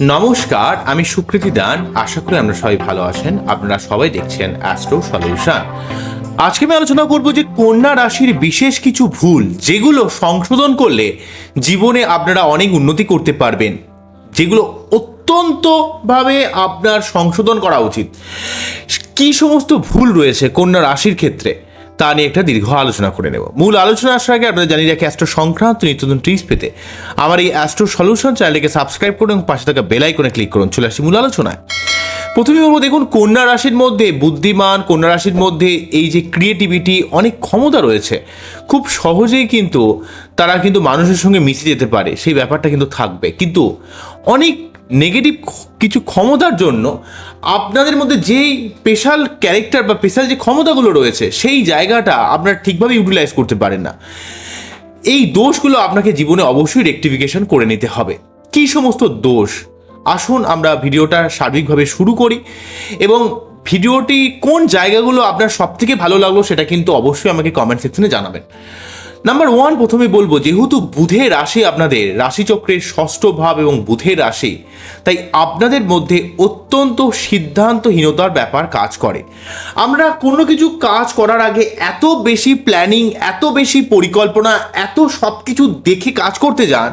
নমস্কার, আমি সুকৃতি দান। আশা করি আমরা সবাই ভালো আছেন। আপনারা সবাই দেখছেন অ্যাস্ট্রো সলিউশন আজকে আমি আলোচনা করব যে কন্যা রাশির বিশেষ কিছু ভুল, যেগুলো সংশোধন করলে জীবনে আপনারা অনেক উন্নতি করতে পারবেন, যেগুলো অত্যন্তভাবে আপনার সংশোধন করা উচিত। কি সমস্ত ভুল রয়েছে কন্যা রাশির ক্ষেত্রে? তা নিয়ে একটা দীর্ঘ আলোচনা করে নেব। মূল আলোচনা আসার আগে আপনারা জানি রাখি অ্যাস্ট্রো সংক্রান্ত নিত্য নতুন টিপস পেতে আমার এই অ্যাস্ট্রো সলিউশন চ্যানেলটিকে সাবস্ক্রাইব করুন এবং পাশে থাকা বেল আইকনে ক্লিক করুন। চলে আসি মূল আলোচনায়। প্রথমে বলব, দেখুন, কন্যা রাশির মধ্যে বুদ্ধিমান, কন্যা রাশির মধ্যে এই যে ক্রিয়েটিভিটি অনেক ক্ষমতা রয়েছে। খুব সহজেই কিন্তু তারা কিন্তু মানুষের সঙ্গে মিশে যেতে পারে, সেই ব্যাপারটা কিন্তু থাকবে। কিন্তু অনেক নেগেটিভ কিছু ক্ষমতার জন্য আপনাদের মধ্যে যেই স্পেশাল ক্যারেক্টার বা স্পেশাল যে ক্ষমতাগুলো রয়েছে, সেই জায়গাটা আপনারা ঠিকভাবে ইউটিলাইজ করতে পারেন না। এই দোষগুলো আপনাকে জীবনে অবশ্যই রেকটিফিকেশন করে নিতে হবে। কী সমস্ত দোষ? আসুন আমরা ভিডিওটা সার্বিকভাবে শুরু করি এবং ভিডিওটি কোন জায়গাগুলো আপনার সব থেকে ভালো লাগল সেটা কিন্তু অবশ্যই আমাকে কমেন্ট সেকশনে জানাবেন। নাম্বার ওয়ান প্রথমে বলব, যেহেতু বুধের রাশি আপনাদের, রাশিচক্রের ষষ্ঠ ভাব এবং বুধের রাশি, তাই আপনাদের মধ্যে অত্যন্ত সিদ্ধান্তহীনতার ব্যাপার কাজ করে। আমরা কোনো কিছু কাজ করার আগে এত বেশি প্ল্যানিং এত বেশি পরিকল্পনা, এত সব কিছু দেখে কাজ করতে যান,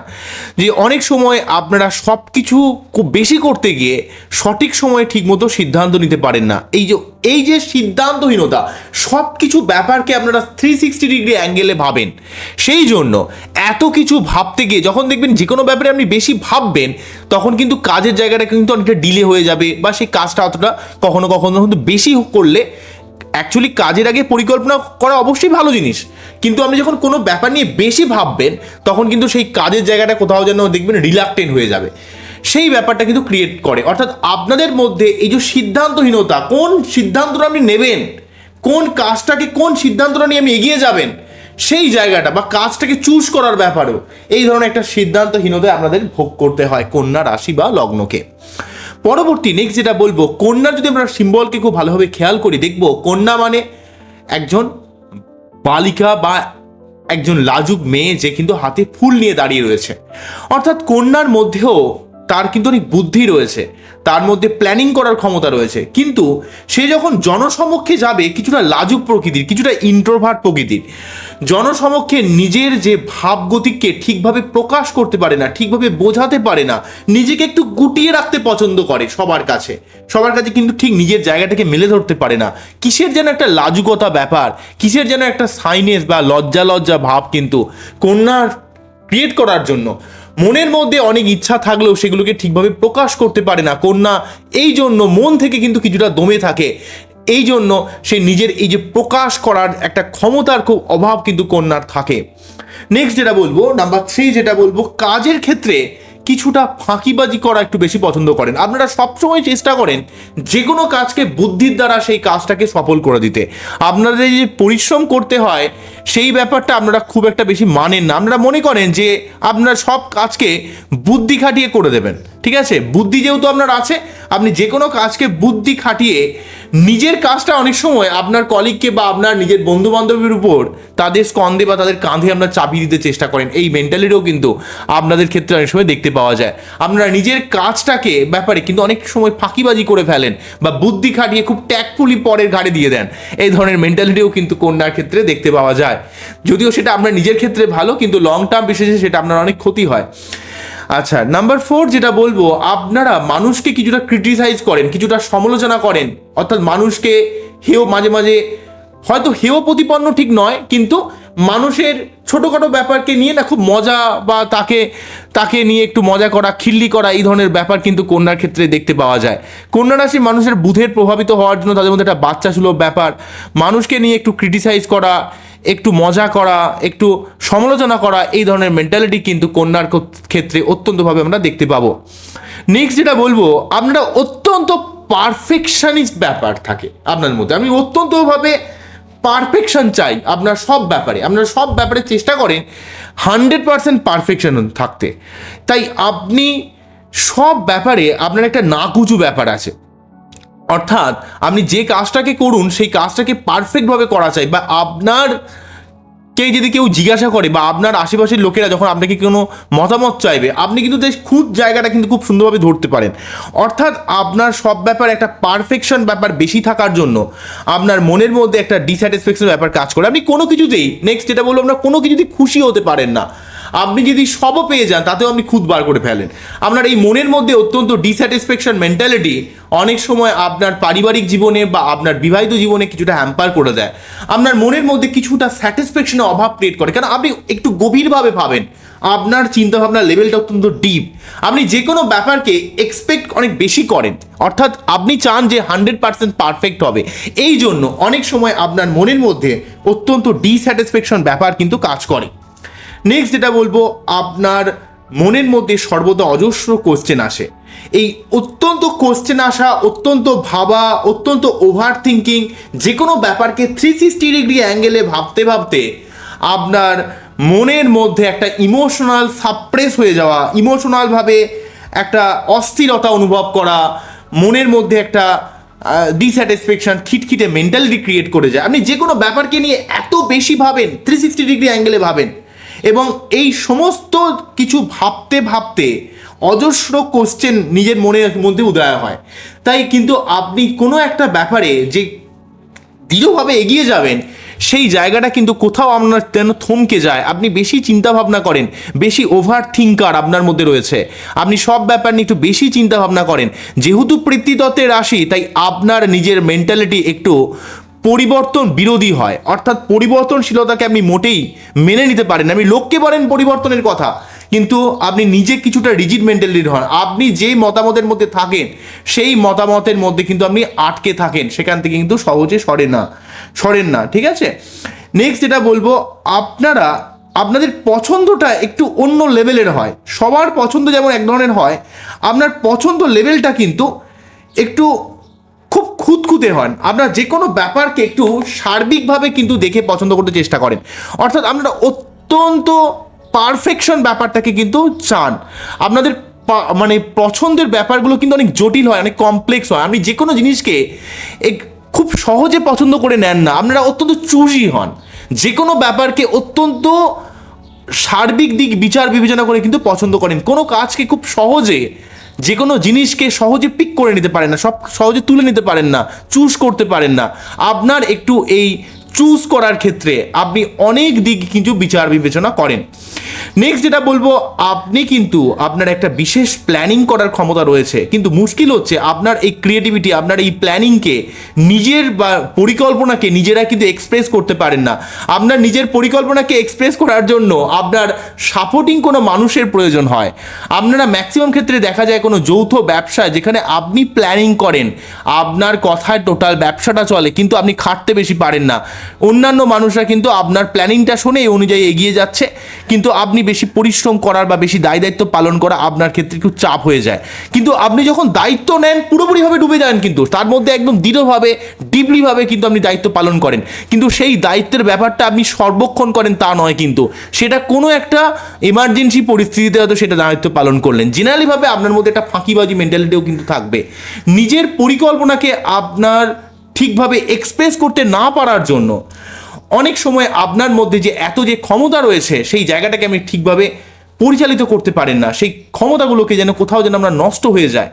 যে অনেক সময় আপনারা সব কিছু বেশি করতে গিয়ে সঠিক সময়ে ঠিকমতো সিদ্ধান্ত নিতে পারেন না। এই যে এই যে সিদ্ধান্তহীনতা সব কিছু ব্যাপারকে আপনারা থ্রি সিক্সটি ডিগ্রি অ্যাঙ্গেলে ভাবেন। সেই জন্য এত কিছু ভাবতে গিয়ে, যখন দেখবেন যে কোনো ব্যাপারে আপনি বেশি ভাববেন, তখন কিন্তু কাজের জায়গাটা কিন্তু অনেকটা ডিলে হয়ে যাবে বা সেই কাজটা অতটা কখনো কখনো কিন্তু বেশি করলে অ্যাকচুয়ালি কাজের আগে পরিকল্পনা করা অবশ্যই ভালো জিনিস। কিন্তু আপনি যখন কোনো ব্যাপার নিয়ে বেশি ভাববেন, তখন কিন্তু সেই কাজের জায়গাটা কোথাও যেন দেখবেন রিলাক্টেন্ট হয়ে যাবে। সেই ব্যাপারটা কিন্তু ক্রিয়েট করে। অর্থাৎ আপনাদের মধ্যে এই যে সিদ্ধান্তহীনতা, কোন সিদ্ধান্তটা আপনি নেবেন? কোন কাজটাকে কোন সিদ্ধান্তটা নিয়ে আপনি এগিয়ে যাবেন? সেই জায়গাটা বা কাজটাকে চুজ করার ব্যাপারেও এই ধরনের একটা সিদ্ধান্তহীনতায় আপনাদের ভোগ করতে হয় কন্যা রাশি বা লগ্নকে। পরবর্তী নেক্সট যেটা বলব কন্যা যদি আমরা সিম্বলকে খুব ভালোভাবে খেয়াল করি, দেখব কন্যা মানে একজন বালিকা বা একজন লাজুক মেয়ে যে কিন্তু হাতে ফুল নিয়ে দাঁড়িয়ে রয়েছে। অর্থাৎ কন্যার মধ্যেও তার কিন্তু অনেক বুদ্ধি রয়েছে। তার মধ্যে প্ল্যানিং করার ক্ষমতা রয়েছে। কিন্তু সে যখন জনসমক্ষে যাবে, কিছুটা লাজুক প্রকৃতির, কিছুটা ইন্ট্রোভার্ট প্রকৃতির, জনসমক্ষে নিজের যে ভাবগতিককে ঠিকভাবে প্রকাশ করতে পারে না, ঠিকভাবে বোঝাতে পারে না, নিজেকে একটু গুটিয়ে রাখতে পছন্দ করে সবার কাছে। সবার কাছে কিন্তু ঠিক নিজের জায়গাটাকে মেলে ধরতে পারে না। কিসের যেন একটা লাজুকতা ব্যাপার, কিসের যেন একটা সাইনেস বা লজ্জা লজ্জা ভাব কিন্তু কন্যার ক্রিয়েট করার জন্য। মনের মধ্যে অনেক ইচ্ছা থাকলেও সেগুলোকে ঠিকভাবে প্রকাশ করতে পারে না। কন্যা, এই জন্য মন থেকে কিন্তু কিছুটা দমে থাকে। এই জন্য সে নিজের এই যে প্রকাশ করার একটা ক্ষমতার খুব অভাব কিন্তু কন্যার থাকে। নেক্সট যেটা বলব নাম্বার থ্রি যেটা বলব, কাজের ক্ষেত্রে কিছুটা ফাঁকিবাজি করা একটু বেশি পছন্দ করেন। আপনারা সবসময় চেষ্টা করেন যে কোনো কাজকে বুদ্ধির দ্বারা সেই কাজটাকে সফল করে দিতে। আপনাদের যে পরিশ্রম করতে হয়, সেই ব্যাপারটা আপনারা খুব একটা বেশি মানেন না। আপনারা মনে করেন যে আপনারা সব কাজকে বুদ্ধি খাটিয়ে করে দেবেন। ঠিক আছে? বুদ্ধি যেহেতু আপনার আছে, আপনি যে কোনো কাজকে বুদ্ধি খাটিয়ে নিজের কাজটা অনেক সময় আপনার কলিগকে বা আপনার নিজের বন্ধু বান্ধবের উপর তাদের স্কন্ধে বা তাদের কাঁধে আপনার চাপিয়ে দিতে চেষ্টা করেন। এই মেন্টালিটিও কিন্তু আপনাদের ক্ষেত্রে অনেক সময় দেখতে পাওয়া যায়। আপনারা নিজের কাজটাকে ব্যাপারে কিন্তু অনেক সময় ফাঁকিবাজি করে ফেলেন বা বুদ্ধি খাটিয়ে খুব ট্যাকফুলি পরের ঘাড়ে দিয়ে দেন। এই ধরনের মেন্টালিটিও কিন্তু কন্যার ক্ষেত্রে দেখতে পাওয়া যায়। যদিও সেটা আপনার নিজের ক্ষেত্রে ভালো, কিন্তু লং টার্ম বিশেষে সেটা আপনার অনেক ক্ষতি হয়। আচ্ছা নাম্বার ফোর যেটা বলব, আপনারা মানুষকে কিছুটা ক্রিটিসাইজ করেন, কিছুটা সমালোচনা করেন। অর্থাৎ মানুষকে হেও মাঝে মাঝে হয়তো হেও প্রতিপন্ন ঠিক নয়, কিন্তু মানুষের ছোটোখাটো ব্যাপারকে নিয়ে না খুব মজা বা তাকে তাকে নিয়ে একটু মজা করা, খিল্লি করা, এই ধরনের ব্যাপার কিন্তু কন্যার ক্ষেত্রে দেখতে পাওয়া যায়। কন্যা রাশি মানুষের বুধের প্রভাবিত হওয়ার জন্য তাদের মধ্যে একটা বাচ্চা সুলভ ব্যাপার। মানুষকে নিয়ে একটু ক্রিটিসাইজ করা, একটু মজা করা, একটু সমালোচনা করা, এই ধরনের মেন্টালিটি কিন্তু কন্যার ক্ষেত্রে অত্যন্তভাবে আমরা দেখতে পাবো। নেক্সট যেটা বলব, আপনারা অত্যন্ত পারফেকশনিস্ট ব্যাপার থাকে আপনার মধ্যে। আমি অত্যন্তভাবে পারফেকশন চাই, আপনার সব ব্যাপারে। আপনারা সব ব্যাপারে চেষ্টা করেন হান্ড্রেড পারসেন্ট পারফেকশন থাকতে। তাই আপনি সব ব্যাপারে আপনার একটা নাকুচু ব্যাপার আছে। অর্থাৎ আপনি যে কাজটাকে করুন, সেই কাজটাকে পারফেক্টভাবে করা চাই বা আপনার কে যদি কেউ জিজ্ঞাসা করে বা আপনার আশেপাশের লোকেরা যখন আপনাকে কোনো মতামত চাইবে, আপনি কিন্তু বেশ খুব জায়গাটা কিন্তু খুব সুন্দরভাবে ধরতে পারেন। অর্থাৎ আপনার সব ব্যাপার একটা পারফেকশন ব্যাপার বেশি থাকার জন্য আপনার মনের মধ্যে একটা ডিস্যাটিসফ্যাকশন ব্যাপার কাজ করে। আপনি কোনো কিছুতেই নেক্সট যেটা বলব, আপনার কোনো কিছুতেই খুশি হতে পারেন না। আপনি যদি সবও পেয়ে যান, তাতেও আপনি খুদ বার করে ফেলেন। আপনার এই মনের মধ্যে অত্যন্ত ডিস্যাটিসফ্যাকশন মেন্টালিটি অনেক সময় আপনার পারিবারিক জীবনে বা আপনার বিবাহিত জীবনে কিছুটা হ্যাম্পার করে দেয়। আপনার মনের মধ্যে কিছুটা স্যাটিসফ্যাকশনের অভাব ক্রিয়েট করে। কারণ আপনি একটু গভীরভাবে ভাবেন, আপনার চিন্তাভাবনার লেভেলটা অত্যন্ত ডিপ আপনি যে কোনো ব্যাপারকে এক্সপেক্ট অনেক বেশি করেন। অর্থাৎ আপনি চান যে হান্ড্রেড পার্সেন্ট পারফেক্ট হবে। এই জন্য অনেক সময় আপনার মনের মধ্যে অত্যন্ত ডিস্যাটিসফ্যাকশন ব্যাপার কিন্তু কাজ করে। নেক্সট যেটা বলব, আপনার মনের মধ্যে সর্বদা অজস্র কোশ্চেন আসে। এই অত্যন্ত কোশ্চেন আসা, অত্যন্ত ভাবা, অত্যন্ত ওভার থিঙ্কিং যে কোনো ব্যাপারকে থ্রি সিক্সটি ডিগ্রি অ্যাঙ্গেলে ভাবতে ভাবতে আপনার মনের মধ্যে একটা ইমোশনাল সাপ্রেস হয়ে যাওয়া ইমোশনালভাবে একটা অস্থিরতা অনুভব করা, মনের মধ্যে একটা ডিস্যাটিসফ্যাকশন খিটখিটে মেন্টালিটি ক্রিয়েট করে যায়। আপনি যে কোনো ব্যাপারকে নিয়ে এত বেশি ভাবেন থ্রি সিক্সটি ডিগ্রি অ্যাঙ্গেলে ভাবেন এবং এই সমস্ত কিছু ভাবতে ভাবতে অজস্র কোশ্চেন নিজের মনের মধ্যে উদয় হয়। তাই কিন্তু আপনি কোনো একটা ব্যাপারে যে দৃঢ়ভাবে এগিয়ে যাবেন, সেই জায়গাটা কিন্তু কোথাও আপনার যেন থমকে যায়। আপনি বেশি চিন্তা ভাবনা করেন, বেশি ওভার থিঙ্কার আপনার মধ্যে রয়েছে। আপনি সব ব্যাপার নিয়ে একটু বেশি চিন্তা ভাবনা করেন। যেহেতু পৃথিতত্ত্বের রাশি, তাই আপনার নিজের মেন্টালিটি একটু পরিবর্তন বিরোধী হয়। অর্থাৎ পরিবর্তনশীলতাকে আপনি মোটেই মেনে নিতে পারেন। আপনি লোককে বলেন পরিবর্তনের কথা, কিন্তু আপনি নিজে কিছুটা রিজিড মেন্টালিটির হন। আপনি যেই মতামতের মধ্যে থাকেন, সেই মতামতের মধ্যে কিন্তু আপনি আটকে থাকেন। সেখান থেকে কিন্তু সহজে সরে না, সরেন না, ঠিক আছে? নেক্সট যেটা বলব, আপনারা, আপনাদের পছন্দটা একটু অন্য লেভেলের হয়। সবার পছন্দ যেমন এক ধরনের হয়, আপনার পছন্দ লেভেলটা কিন্তু একটু খুঁতখুঁতে হন। আপনারা যে কোনো ব্যাপারকে একটু সার্বিকভাবে কিন্তু দেখে পছন্দ করতে চেষ্টা করেন। অর্থাৎ আপনারা অত্যন্ত পারফেকশন ব্যাপারটাকে কিন্তু চান। আপনাদের মানে পছন্দের ব্যাপারগুলো কিন্তু অনেক জটিল হয়, অনেক কমপ্লেক্স হয়। আপনি যে কোনো জিনিসকে এক- খুব সহজে পছন্দ করে নেন না, আপনারা অত্যন্ত চুজি হন। যে কোনো ব্যাপারকে অত্যন্ত সার্বিক দিক বিচার বিবেচনা করে কিন্তু পছন্দ করেন। কোনো কাজকে খুব সহজে যে কোনো জিনিসকে সহজে পিক করে নিতে পারেন না, সব সহজে তুলে নিতে পারেন না চুজ করতে পারেন না। আপনার একটু এই চুজ করার ক্ষেত্রে আপনি অনেক দিক কিন্তু বিচার বিবেচনা করেন। নেক্সট যেটা বলব, আপনি কিন্তু আপনার একটা বিশেষ প্ল্যানিং করার ক্ষমতা রয়েছে। কিন্তু মুশকিল হচ্ছে আপনার এই ক্রিয়েটিভিটি আপনার এই প্ল্যানিংকে নিজের বা পরিকল্পনাকে নিজেরা কিন্তু এক্সপ্রেস করতে পারেন না। আপনার নিজের পরিকল্পনাকে এক্সপ্রেস করার জন্য আপনার সাপোর্টিং কোনো মানুষের প্রয়োজন হয়। আপনারা ম্যাক্সিমাম ক্ষেত্রে দেখা যায় কোনো যৌথ ব্যবসা যেখানে আপনি প্ল্যানিং করেন, আপনার কথায় টোটাল ব্যবসাটা চলে, কিন্তু আপনি খাটতে বেশি পারেন না। অন্যান্য মানুষরা কিন্তু আপনার প্ল্যানিংটা শুনে এই অনুযায়ী এগিয়ে যাচ্ছে, কিন্তু আপনি বেশি পরিশ্রম করার বা বেশি দায় দায়িত্ব পালন করা আপনার ক্ষেত্রে একটু চাপ হয়ে যায়। কিন্তু আপনি যখন দায়িত্ব নেন, পুরোপুরিভাবে ডুবে যান কিন্তু। তার মধ্যে একদম দৃঢ়ভাবে, ডিপলিভাবে কিন্তু আপনি দায়িত্ব পালন করেন। কিন্তু সেই দায়িত্বের ব্যাপারটা আপনি সর্বক্ষণ করেন তা নয় কিন্তু। সেটা কোনো একটা এমার্জেন্সি পরিস্থিতিতে হয়তো সেটা দায়িত্ব পালন করলেন। জেনারেলিভাবে আপনার মধ্যে একটা ফাঁকিবাজি মেন্টালিটিও কিন্তু থাকবে। নিজের পরিকল্পনাকে আপনার ঠিকভাবে এক্সপ্রেস করতে না পারার জন্য অনেক সময় আপনার মধ্যে যে এত যে ক্ষমতা রয়েছে, সেই জায়গাটাকে আপনি ঠিকভাবে পরিচালিত করতে পারেন না। সেই ক্ষমতাগুলোকে যেন কোথাও যেন আমরা নষ্ট হয়ে যায়।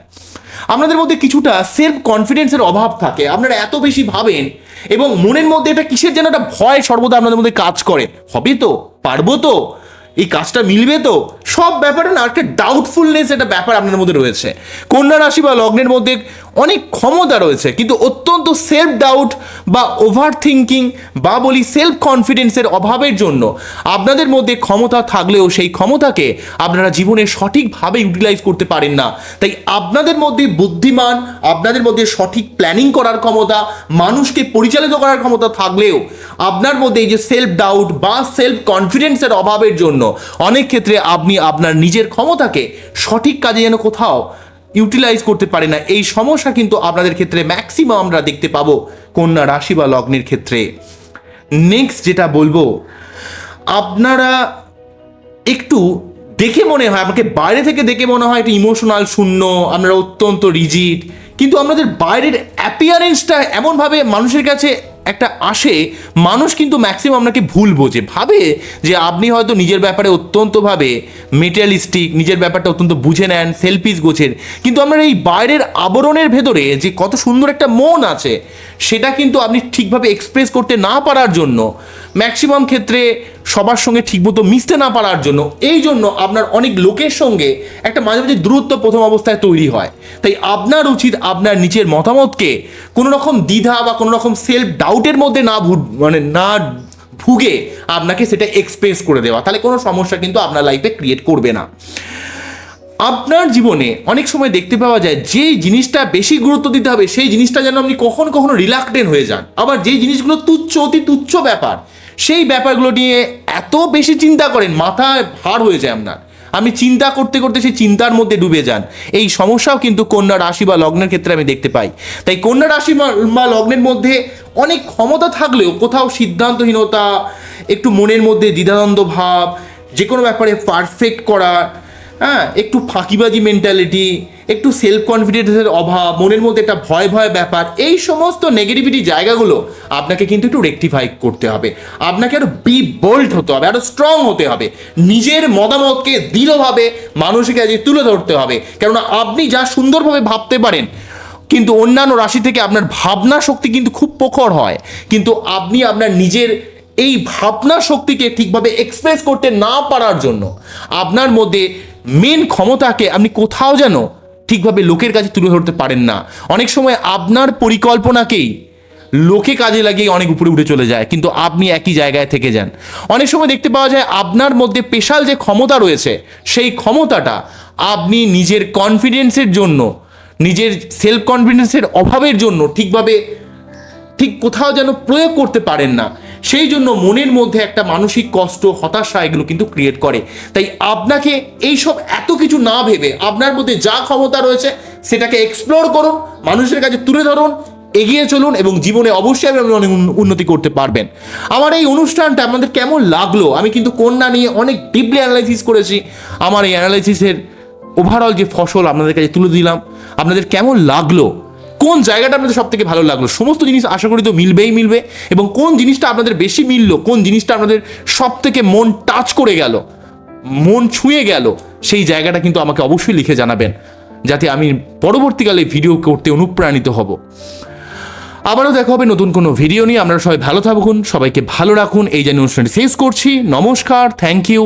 আপনাদের মধ্যে কিছুটা সেলফ কনফিডেন্সের অভাব থাকে। আপনারা এত বেশি ভাবেন এবং মনের মধ্যে এটা কিসের যেন একটা ভয় সর্বদা আপনাদের মধ্যে কাজ করে। হবে তো? পারব তো? এই কাজটা মিলবে তো? সব ব্যাপারে না, একটা ডাউটফুলনেস একটা ব্যাপার আপনার মধ্যে রয়েছে। কন্যা রাশি বা লগ্নের মধ্যে অনেক ক্ষমতা রয়েছে, কিন্তু অত্যন্ত সেলফ ডাউট বা ওভার থিঙ্কিং বা বলি সেলফ কনফিডেন্সের অভাবের জন্য আপনাদের মধ্যে ক্ষমতা থাকলেও সেই ক্ষমতাকে আপনারা জীবনে সঠিকভাবে ইউটিলাইজ করতে পারেন না। তাই আপনাদের মধ্যে বুদ্ধিমান, আপনাদের মধ্যে সঠিক প্ল্যানিং করার ক্ষমতা, মানুষকে পরিচালিত করার ক্ষমতা থাকলেও আপনার মধ্যে এই যে সেলফ ডাউট বা সেলফ কনফিডেন্সের অভাবের জন্য অনেক ক্ষেত্রে আপনি আপনার নিজের ক্ষমতাকে সঠিক কাজে যেন কোথাও ইউটিলাইজ করতে পারে না। এই সমস্যা কিন্তু আপনাদের ক্ষেত্রে ম্যাক্সিমাম আমরা দেখতে পাবো কন্যা রাশি বা লগ্নের ক্ষেত্রে। নেক্সট যেটা বলব, আপনারা একটু দেখে মনে হয়, আমাকে বাইরে থেকে দেখে মনে হয় একটু ইমোশনাল শূন্য, আপনারা অত্যন্ত রিজিড কিন্তু আপনাদের বাইরের অ্যাপিয়ারেন্সটা এমনভাবে মানুষের কাছে একটা আসে, মানুষ কিন্তু ম্যাক্সিমাম আপনাকে ভুল বোঝে। ভাবে যে আপনি হয়তো নিজের ব্যাপারে অত্যন্তভাবে মেটেরিয়ালিস্টিক নিজের ব্যাপারটা অত্যন্ত বুঝে নেন সেলফিস গোছেন। কিন্তু আপনার এই বাইরের আবরণের ভেতরে যে কত সুন্দর একটা মন আছে, সেটা কিন্তু আপনি ঠিকভাবে এক্সপ্রেস করতে না পারার জন্য ম্যাক্সিমাম ক্ষেত্রে সবার সঙ্গে ঠিকমতো মিশতে না পারার জন্য, এই জন্য আপনার অনেক লোকের সঙ্গে একটা মাঝে মাঝে দূরত্ব প্রথম অবস্থায় তৈরি হয়। তাই আপনার উচিত আপনার নিচের মতামতকে কোনো রকম দ্বিধা বা কোনো রকম সেলফ ডাউটের মধ্যে না মানে না ভুগে আপনাকে সেটা এক্সপ্রেস করে দেওয়া। তাহলে কোনো সমস্যা কিন্তু আপনার লাইফে ক্রিয়েট করবে না। আপনার জীবনে অনেক সময় দেখতে পাওয়া যায় যে জিনিসটা বেশি গুরুত্ব দিতে হবে, সেই জিনিসটা যেন আপনি কখনো কখনো রিলাক্টেন্ট হয়ে যান। আবার যেই জিনিসগুলো তুচ্ছ, অতি তুচ্ছ ব্যাপার সেই ব্যাপারগুলো নিয়ে এত বেশি চিন্তা করেন, মাথায় ভার হয়ে যায় আপনার। আমি চিন্তা করতে করতে সেই চিন্তার মধ্যে ডুবে যান। এই সমস্যাও কিন্তু কন্যা রাশি বা লগ্নের ক্ষেত্রে আমি দেখতে পাই। তাই কন্যা রাশি বা- লগ্নের মধ্যে অনেক ক্ষমতা থাকলেও কোথাও সিদ্ধান্তহীনতা, একটু মনের মধ্যে দ্বিধাদ্বন্দ্ব ভাব যে কোনো ব্যাপারে পারফেক্ট করা হ্যাঁ একটু ফাঁকিবাজি মেন্টালিটি একটু সেলফ কনফিডেন্সের অভাব, মনের মধ্যে একটা ভয় ভয় ব্যাপার, এই সমস্ত নেগেটিভিটি জায়গাগুলো আপনাকে কিন্তু একটু রেকটিফাই করতে হবে। আপনাকে আরও বি বোল্ড হতে হবে, আরও স্ট্রং হতে হবে। নিজের মতামতকে দৃঢ়ভাবে মানুষের কাছে তুলে ধরতে হবে। কেননা আপনি যা সুন্দরভাবে ভাবতে পারেন, কিন্তু অন্যান্য রাশি থেকে আপনার ভাবনা শক্তি কিন্তু খুব প্রখর হয়। কিন্তু আপনি আপনার নিজের এই ভাবনা শক্তিকে ঠিকভাবে এক্সপ্রেস করতে না পারার জন্য, আপনার মধ্যে মেন ক্ষমতাকে আপনি কোথাও যেন ঠিকভাবে লোকের কাছে তুলে ধরতে পারেন না। অনেক সময় আপনার পরিকল্পনাকেই লোকে কাজে লাগিয়ে অনেক উপরে উঠে চলে যায়, কিন্তু আপনি একই জায়গায় থেকে যান। অনেক সময় দেখতে পাওয়া যায় আপনার মধ্যে স্পেশাল যে ক্ষমতা রয়েছে, সেই ক্ষমতাটা আপনি নিজের কনফিডেন্সের জন্য, নিজের সেলফ কনফিডেন্সের অভাবের জন্য ঠিকভাবে ঠিক কোথাও যেন প্রয়োগ করতে পারেন না। সেই জন্য মনের মধ্যে একটা মানসিক কষ্ট, হতাশা এগুলো কিন্তু ক্রিয়েট করে। তাই আপনাকে এইসব এত কিছু না ভেবে আপনার মধ্যে যা ক্ষমতা রয়েছে সেটাকে এক্সপ্লোর করুন, মানুষের কাছে তুলে ধরুন, এগিয়ে চলুন এবং জীবনে অবশ্যই আপনি অনেক উন্ন- উন্নতি করতে পারবেন। আমার এই অনুষ্ঠানটা আপনাদের কেমন লাগল? আমি কিন্তু কন্যা নিয়ে অনেক ডিপলি অ্যানালাইসিস করেছি। আমার এই অ্যানালাইসিসের ওভারঅল যে ফসল আপনাদের কাছে তুলে দিলাম। আপনাদের কেমন লাগল? কোন জায়গাটা আপনাদের সব থেকে ভালো লাগল? সমস্ত জিনিস আশা করি তো মিলবেই মিলবে এবং কোন জিনিসটা আপনাদের বেশি মিললো? কোন জিনিসটা আপনাদের সব থেকে মন টাচ করে গেল? মন ছুঁয়ে গেল? সেই জায়গাটা কিন্তু আমাকে অবশ্যই লিখে জানাবেন, যাতে আমি পরবর্তীকালে ভিডিও করতে অনুপ্রাণিত হব। আবারও দেখা হবে নতুন কোনো ভিডিও নিয়ে। আপনারা সবাই ভালো থাকুন, সবাইকে ভালো রাখুন। এই জানিয়ে অনুষ্ঠানটি শেষ করছি। নমস্কার থ্যাংক ইউ